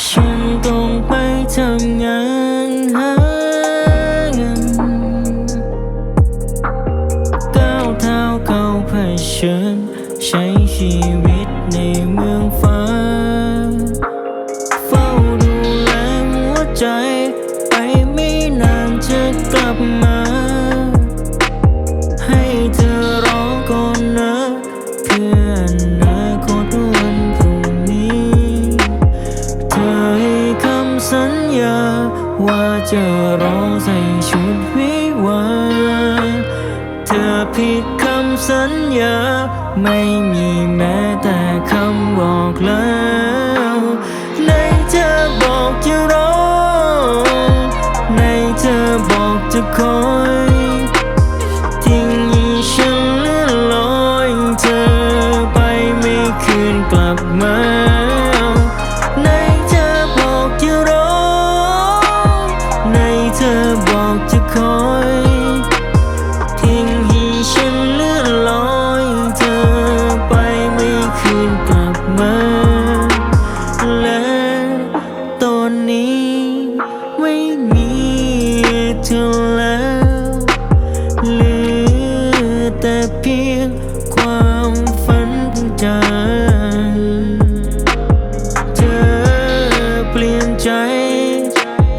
ฉันต้องไปทำงานหาเงินก้าวเท้าเข้าเผชิญใช้ชีวิตในเมืองฟ้า เฝ้าดูแลหัวใจ ไปไม่นานจะกลับมา ให้เธอรอก่อนนะเพื่ออน สัญญา ว่าจะรอใส่ชุดวิวาเธอผิดคำสัญญา ไม่มีแม้แต่คำบอกแล้วในเธอบอกจะรอในเธอบอกจะคอ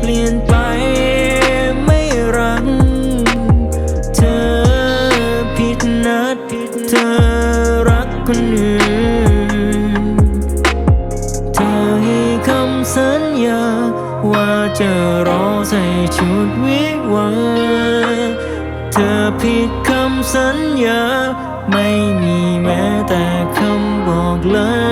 ปลี่ยนไปไม่รักเธอผิดนัดเธอรักคนอื่นเธอให้คำสัญญา ว่าจะรอใส่ชุดวิวาเธอผิดคำสัญญา ไม่มีแม้แต่คำบอกลา